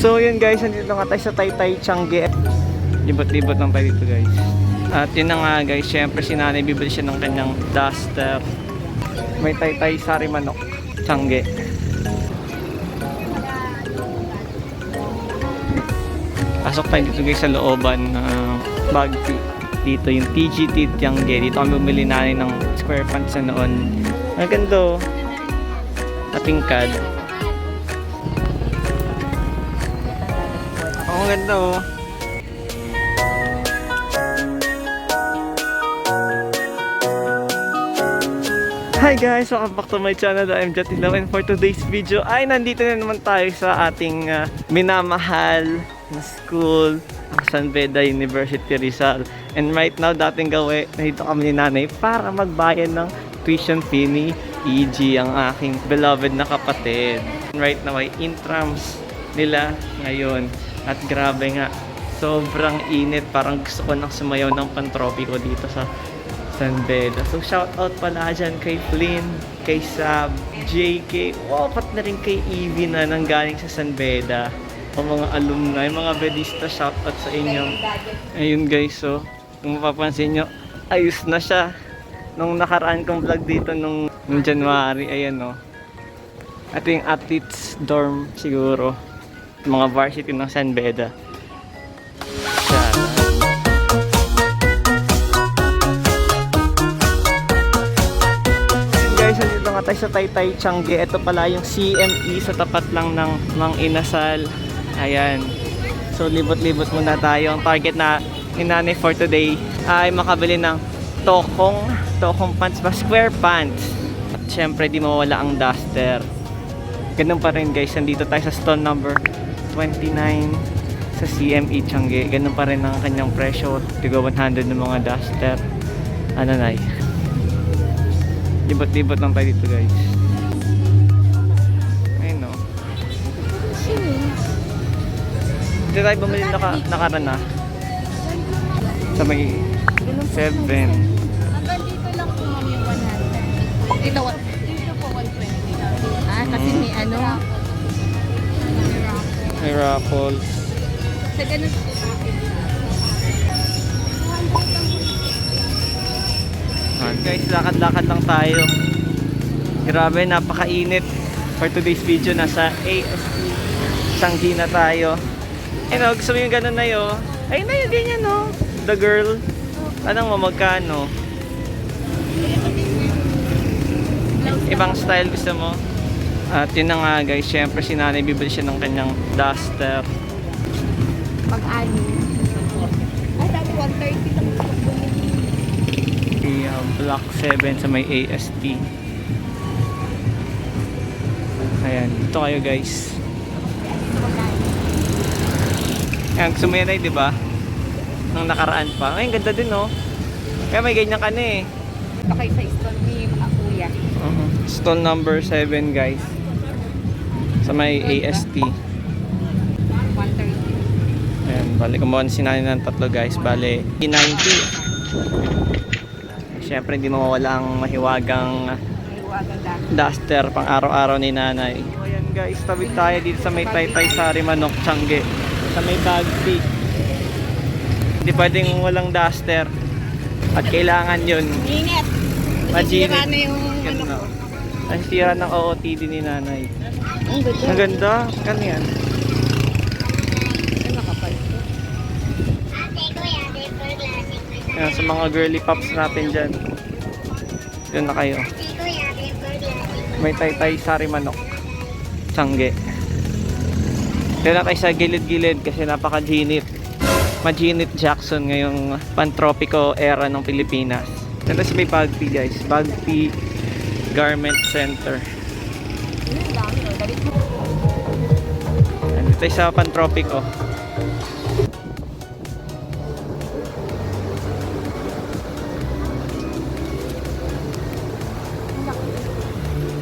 So yun guys, nandito nga tayo sa Taytay Changi. Libot-libot lang tayo dito guys. At yun na nga guys, syempre si nanay bibili siya ng kanyang duster. May Taytay Sari Manok, Changi. Pasok tayo dito guys sa looban ng bag tea. Dito yung TGT Tiangge. Dito kami bumili nanay ng square pants na noon. Ang ganda oh. Natingkad. Ang ganda oh. Hi guys! Welcome back to my channel. I'm Jatilaw and for today's video ay nandito na naman tayo sa ating ah, minamahal na school San Beda University Rizal. And right now, dating gawi, nandito kami ni nanay para magbayad ng tuition fee ni EG, ang aking beloved na kapatid. Right now ay intrams nila ngayon. At grabe nga, sobrang init. Parang gusto ko nang sumayaw ng pantropiko dito sa San Beda. So shout out pala dyan kay Flynn, kay Sab, JK, wow, pat na rin kay Evie na nanggaling sa San Beda. O mga alumni, mga bedista, shout out sa inyo. Ayun guys, so kung mapapansin nyo, ayos na siya. Nung nakaraan kong vlog dito nung, nung January, ayan no. Ito yung athletes dorm siguro. Mga varsity ng San Beda. Guys, nandito nga tayo sa Taytay Changi. Ito pala yung CME sa tapat lang ng Mang Inasal. Ayan. So, libot-libot muna tayo. Ang target na ni Nanay for today ay makabili ng tokong, tokong pants ba? Square pants. At syempre, di mawala ang duster. Ganun pa rin guys, nandito tayo sa stall number 29 sa CME Changi. Ganun pa rin ang kanyang presyo. Tigo 100 ng mga duster. Ano na Libot-libot lang tayo dito guys. Ayun no. Dito tayo bumili naka, nakaraan na. Sa may 7. Hanggang dito lang po ma'am yung 100. Dito? Dito po 120. Ah, kasi may ano? May raffles. Sa ganun po. Guys, lakad-lakad lang tayo. Grabe, napakainit. For today's video, nasa AST Sanggi na tayo. Ayun o, gusto mo yung ganun na yun? Ayun na yun, ganyan no. The girl. Anong mo, magkano? Ibang style gusto mo? At yun na nga guys, syempre si nanay bibili siya ng kanyang duster. Pag-ani. Ah, dati 130 lang po bumili. Uh, Block 7 sa may AST. Ayan, ito kayo guys. Ayan, gusto mo yan ay, di ba? Nung nakaraan pa. Ay, ang ganda din, no? Kaya may ganyan ka na eh. Baka sa stone ni mga kuya. Uh-huh. Stall number 7 guys. Sa may AST. 130. Ayan, bali kumuha na si nanay ng tatlo guys. Bali, 90. Siyempre, hindi mawawala ang mahiwagang duster pang araw-araw ni nanay. Ayan guys, tawid tayo dito sa may Taytay Sari Manok Changi. Sa may Bagpi. Hindi pwedeng walang duster. At kailangan yun. Init. Majinit. Sira na yung ano. Ang sira ng OOTD ni nanay. Ang ganda. Ang ganda. Kan yan. Ayan, sa mga girly pops natin dyan. Yun na kayo. May Taytay Sari Manok. Changi. Dito na tayo sa gilid-gilid kasi napaka-ginit. Majinit Jackson ngayong pantropiko era ng Pilipinas. Dito sa may Bagpi guys. Bagpi Garment Center. Dito sa pantropiko.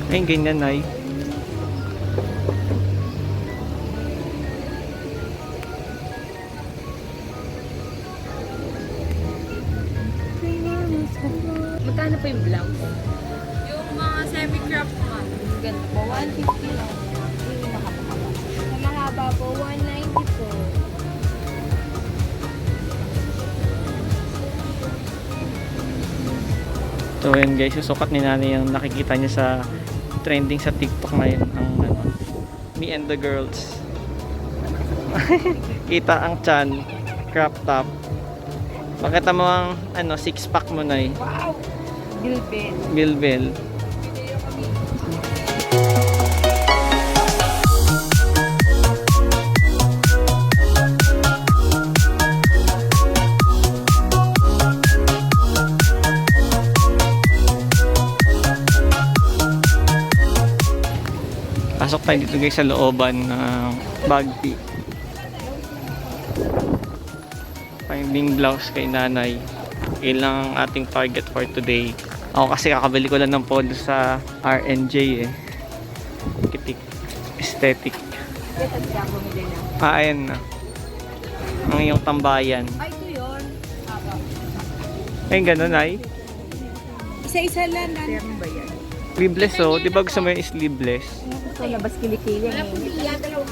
Ay, ganyan ay. Magkano So yun guys, susukat ni nanay yung nakikita niya sa trending sa TikTok ngayon ang ano, me and the girls. Kita ang chan, crop top. Pakita mo ang ano, six pack mo na eh. Gilbin. Bilbil. Pasok tayo dito guys sa looban ng Bagpi. Finding blouse kay nanay. Yun lang ang ating target for today. Ako kasi kakabili ko lang ng polo sa RNJ eh. Kitik. Aesthetic. Ah, ayan na. Ang iyong tambayan. Ay, ito yun. Ay, ganun ay. Isa-isa lang. Yan? Sleeveless oh. Di ba gusto mo yung sleeveless? Ito labas kilikili. Wala pong biya, dalawang?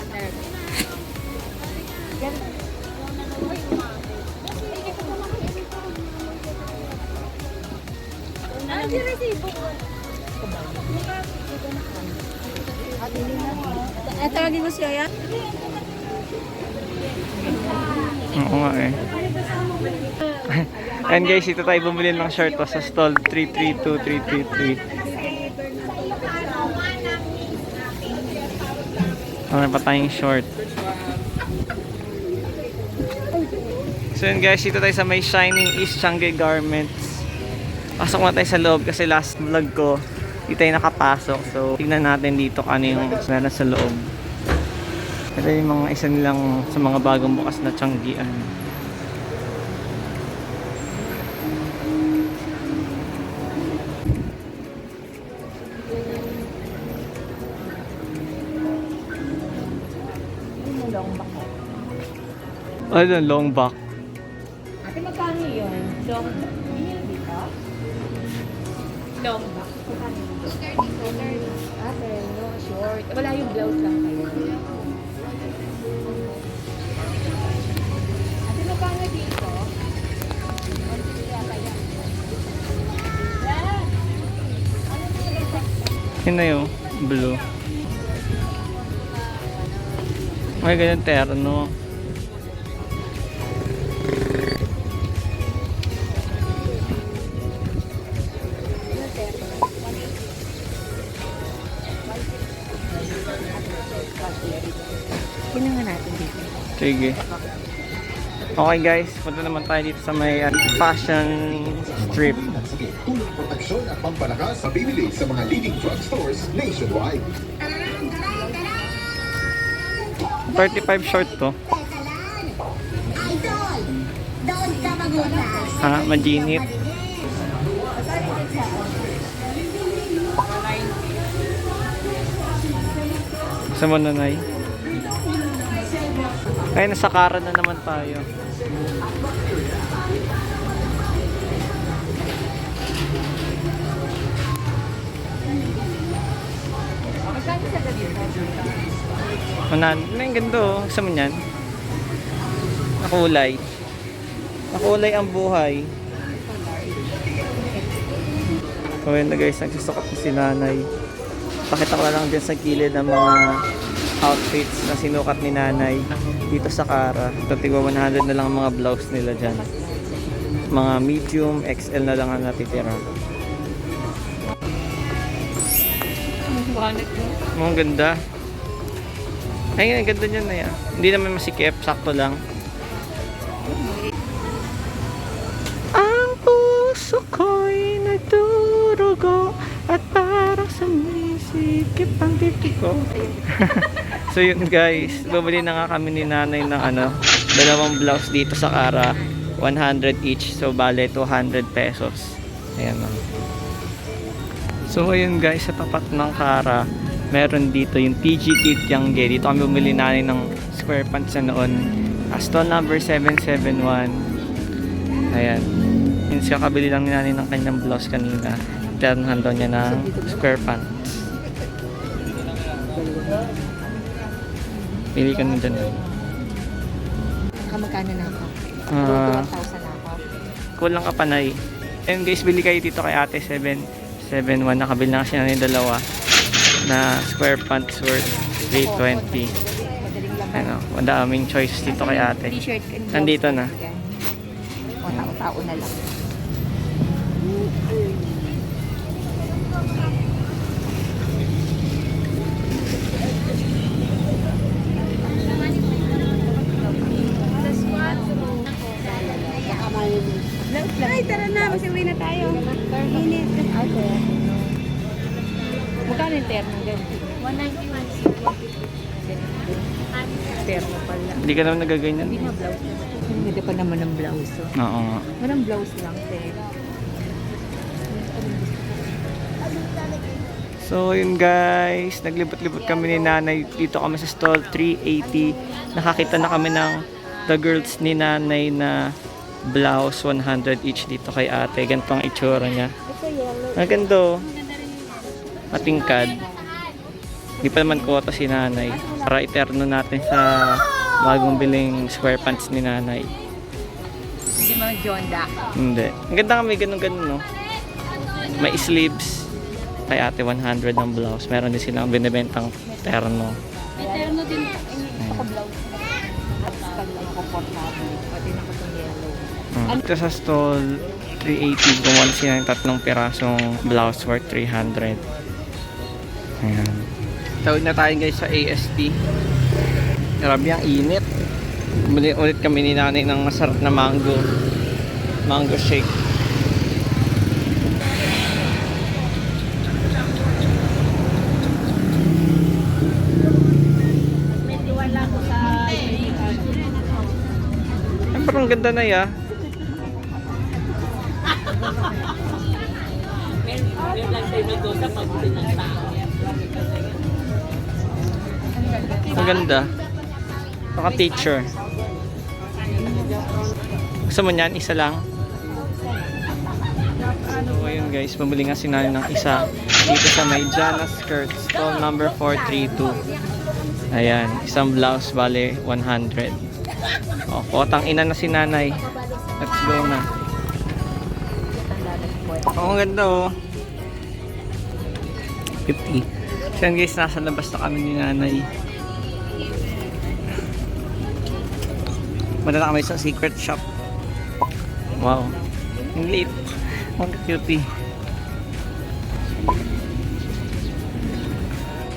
Eh, tawagin mo siya yan? Oo nga eh. And guys, ito tayo bumili ng shirt oh, sa stall 332333. Ano pa tayong short. So yun guys, dito tayo sa may Shining East Changi Garments. Pasok na tayo sa loob kasi last vlog ko, di tayo nakapasok. So, tingnan natin dito ano yung meron sa loob. Ito yung mga isa nilang sa mga bagong bukas na Changian. Ano, long back. Ate, magkano yun? Long back. Yun? Long back. Magkano yun? 230. Ate, no, short. Wala yung blouse lang kayo. Ate, magkano dito? Yun na yung blue. May ganyan terno. Tingnan nga natin dito. Sige. Okay guys, punta naman tayo dito sa may uh, fashion strip. Sige, tulong proteksyon at pampalakas sa bibili sa mga leading drugstores nationwide. 35 short to. Ha, majinit. Gusto mo nanay? Ay, nasa Kara na naman tayo. Magkano sa gabi na yung ganda oh. Gusto mo yan? Nakulay. Nakulay ang buhay. So yun na guys, nagsusukat na si nanay. Pakita ko na lang dyan sa gilid ng mga outfits na sinukat ni nanay dito sa Kara. Ito tigwa 100 na lang ang mga blouse nila dyan. Mga medium, XL na lang ang natitira. Mga ganda. Ay, ang ganda niyan na yan. Hindi naman masikip, sakto lang. Ang puso ko'y nagdurugo at parang sumisikip ang dibdib ko. so yun guys, bumili na nga kami ni nanay ng ano, dalawang blouse dito sa Kara. 100 each, so bale 200 pesos. Ayan o. So ayun guys, sa tapat ng Kara, meron dito yung TGT Tiangge. Dito kami bumili namin ng square pants na noon. Uh, stall number 771. Ayan. Yung kakabili lang nanay ng kanyang blouse kanina. Ternahan daw niya ng square pants. Pili ka na dyan. Kamagkano na ako? Ah, 1,000 na ako. kulang ka pa na And guys, bili kayo dito kay ate 771. Nakabili na kasi na yung dalawa na square pants worth 320. Ano, madaming choice dito kay ate. Nandito na. O, tao-tao na lang. Yung terno dyan? 191 Terno pala. Hindi ka naman nagaganyan. Hindi na blouse. Hindi pa naman ng blouse. Oh. Oo nga. Walang blouse lang, te. So yun guys, naglibot-libot kami ni nanay. Dito kami sa stall 380. Nakakita na kami ng the girls ni nanay na blouse 100 each dito kay ate. Ganito ang itsura niya. Maganda oh. Matingkad. Hindi pa naman kuwata si nanay. Para iterno natin sa bagong biling square pants ni nanay. Hindi mga Jonda. Hindi. Ang ganda may ganun-ganun, no? May sleeves. Kay ate 100 ng blouse. Meron din silang binibentang terno. Terno din. Lang komportable. Pati itong yellow. Mm. Ito sa stall, 380. Gumawa sila ng tatlong pirasong blouse worth 300. Ayan. Tawid na tayo guys sa AST. Grabe ang init. Bumili ulit kami ni nanay ng masarap na mango. Mango shake. Ay, parang ganda na ya. Ang ganda. Baka teacher. Gusto mo niyan? Isa lang? So, ayun guys. Bumili nga si nanay ng isa. Dito sa may Jana Skirt. Stall number 432. Ayan. Isang blouse. Bale, 100. O, potang ina na si nanay. Let's go na. Ang ganda oh. 50. So guys, nasa labas na kami ni nanay. Muna na kami sa secret shop. Wow. Ang liit. Ang cutie.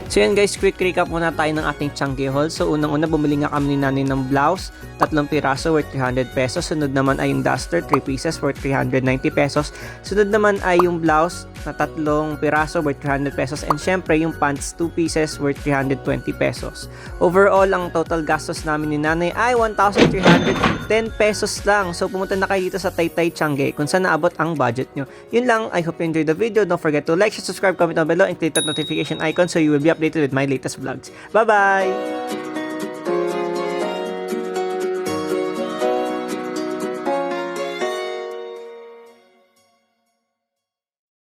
So yun guys, quick recap muna tayo ng ating Changi haul. So unang-una bumili nga kami ni nanay ng blouse, tatlong piraso worth 300 pesos. Sunod naman ay yung duster, 3 pieces worth 390 pesos. Sunod naman ay yung blouse na tatlong piraso worth 300 pesos. And syempre yung pants, 2 pieces worth 320 pesos. Overall, ang total gastos namin ni nanay ay 1,310 pesos lang. So pumunta na kayo dito sa Taytay Changi kung saan naabot ang budget nyo. Yun lang, I hope you enjoyed the video. Don't forget to like, share, subscribe, comment down below, and click that notification icon so you will be updated with my latest vlogs. Bye-bye!